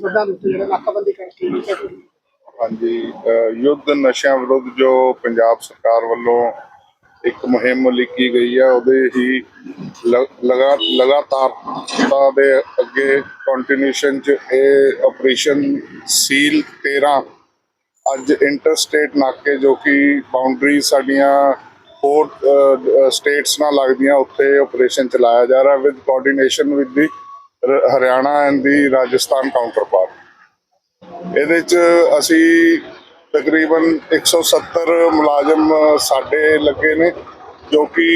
ਦੀਆਂ ਸਰਹੱਦਾਂ ਜਿਹੜਾ ਨਾਕਾਬੰਦੀ ਕਰਕੇ ਕੀਤਾ ਸੀ। ਹਾਂਜੀ ਅ, ਯੁੱਧ ਨਸ਼ਿਆਂ ਵਿਰੁੱਧ ਜੋ ਪੰਜਾਬ ਸਰਕਾਰ ਵੱਲੋਂ ਇੱਕ ਮੁਹਿੰਮ ਲਿਖੀ ਗਈ ਹੈ ਉਹਦੇ ਹੀ ਲ- ਲਗਾ ਲਗਾਤਾਰਤਾ ਦੇ ਅੱਗੇ ਕੰਟੀਨਿਊਸ਼ਨ ਚ ਇਹ ਆਪਰੇਸ਼ਨ ਸੀਲ 13 ਅੱਜ ਇੰਟਰਸਟੇਟ ਨਾਕੇ ਜੋ ਕਿ ਬਾਉਂਡਰੀ ਸਾਡੀਆਂ ਹੋਰ ਸਟੇਟਸ ਨਾਲ ਲੱਗਦੀਆਂ ਉੱਥੇ ਆਪਰੇਸ਼ਨ ਚਲਾਇਆ ਜਾ ਰਿਹਾ with coordination with the Haryana and the Rajasthan counterpart ਇਹਦੇ ਚ ਅਸੀਂ ਤਕਰੀਬਨ 170 ਮੁਲਾਜ਼ਮ ਸਾਡੇ ਲੱਗੇ ਨੇ, ਜੋ ਕਿ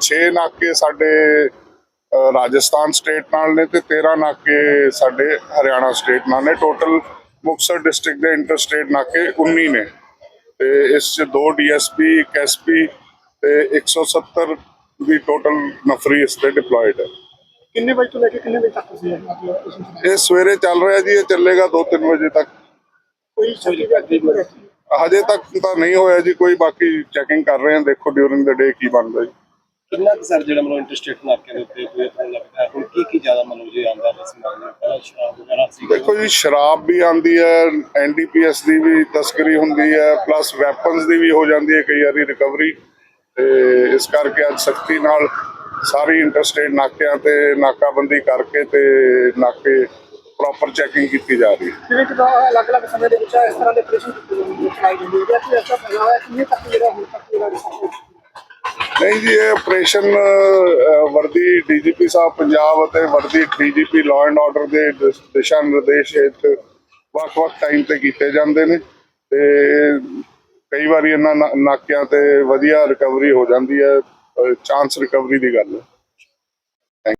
6 ਨਾਕੇ ਸਾਡੇ ਰਾਜਸਥਾਨ ਸਟੇਟ ਨਾਲ ਨੇ ਤੇ 13 ਨਾਕੇ ਸਾਡੇ ਹਰਿਆਣਾ ਸਟੇਟ ਨਾਲ ਨੇ। ਟੋਟਲ ਮੁਕਤਸਰ ਡਿਸਟ੍ਰਿਕਟ ਦੇ ਇੰਟਰ ਸਟੇਟ ਨਾਕੇ 19 ਨੇ। ਤੇ ਇਸ ਚ ਦੋ ਡੀਐਸਪੀ ਇੱਕ ਐਸਪੀ ਤੇ 170 ਦੀ ਟੋਟਲ ਨਫਰੀ ਇਸ ਤੇ ਡਿਪਲੋਇਡ ਹੈ। ਕਿੰਨੇ ਵਜੇ ਤੋਂ ਲੈ ਕੇ ਕਿੰਨੇ ਵਜੇ ਤੱਕ ਤੁਸੀਂ ਇਹ ਮਤਲਬ? ਇਹ ਸਵੇਰੇ ਚੱਲ ਰਿਹਾ ਜੀ ਇਹ ਚੱਲੇਗਾ 2-3 ਵਜੇ ਤੱਕ। ਕੋਈ ਸ਼ੱਕੀ ਵਿਅਕਤੀ ਕੋਈ ਹਜੇ ਤੱਕ ਤਾਂ ਨਹੀਂ ਹੋਇਆ ਜੀ ਕੋਈ ਬਾਕੀ ਚੈਕਿੰਗ ਕਰ ਰਹੇ ਹਾਂ ਦੇਖੋ ਡਿਊਰਿੰਗ ਦ ਡੇ ਕੀ ਬਣਦਾ ਜੀ। ਕਿੰਨਾ ਕੁ ਸਰ ਜਿਹੜਾ ਮਤਲਬ ਇੰਟਰਸਟੇਟ ਨਾਕੇ ਦੇ ਉੱਤੇ ਕੋਈ ਤੁਹਾਨੂੰ ਲੱਗਦਾ ਹੈ? ਹੁਣ ਕੀ ਕੀ ਜ਼ਿਆਦਾ ਮਤਲਬ ਜੇ ਆਉਂਦਾ ਰਸਮਾਂ ਦੇ ਪਹਿਲਾਂ ਸ਼ਰਾਬ ਵਗੈਰਾ ਸੀ। ਦੇਖੋ ਜੀ ਸ਼ਰਾਬ ਵੀ ਆਂਦੀ ਹੈ ਐਨਡੀਪੀਐਸ ਦੀ ਵੀ ਤਸਕਰੀ ਹੁੰਦੀ ਹੈ ਪਲੱਸ ਵੈਪਨਸ ਦੀ ਵੀ ਹੋ ਜਾਂਦੀ ਹੈ ਕਈ ਵਾਰੀ ਰਿਕਵਰੀ ਤੇ ਇਸ ਕਰਕੇ ਅੱਜ ਸਖਤੀ ਨਾਲ ਸਾਰੀ ਇੰਟਰਸਟੇਟ ਨਾਕਿਆਂ ਤੇ ਨਾਕਾਬੰਦੀ ਕਰਕੇ ਤੇ ਨਾਕੇ ਪ੍ਰੋਪਰ ਚੈਕਿੰਗ ਕੀਤੀ ਜਾ ਰਹੀ ਹੈ। ਜਿਵੇਂ ਕਿ ਅਲੱਗ-ਅਲੱਗ ਸਮੇਂ ਦੇ ਵਿੱਚ ਇਸ ਤਰ੍ਹਾਂ ਦੇ ਆਪਰੇਸ਼ਨ ਕੀਤੇ ਜਾਂਦੇ ਨੇ। ਕਿ ਐਸਾ ਪੰਜਾਬ ਹੈ ਕਿੰਨੇ ਤੱਕ ਜਿਹੜਾ ਹੁਣ ਤੱਕ ਜਿਹੜਾ ਨਹੀਂ ਜੀ ਇਹ ਆਪਰੇਸ਼ਨ ਵਰਦੀ ਡੀਜੀਪੀ ਸਾਹਿਬ ਪੰਜਾਬ ਅਤੇ ਵਰਦੀ ਡੀਜੀਪੀ ਲਾਅ ਐਂਡ ਆਰਡਰ ਦੇ ਦਿਸ- ਦਿਸ਼ਾ ਨਿਰਦੇਸ਼ ਹੇਠ ਵੱਖ-ਵੱਖ ਟਾਈਮ ਤੇ ਕੀਤੇ ਜਾਂਦੇ ਨੇ ਤੇ ਕਈ ਵਾਰੀ ਇਹਨਾਂ ਨਾਕਿਆਂ ਤੇ ਵਧੀਆ ਰਿਕਵਰੀ ਹੋ ਜਾਂਦੀ ਹੈ। ਚਾਂਸ ਰਿਕਵਰੀ ਦੀ ਗੱਲ ਹੈ।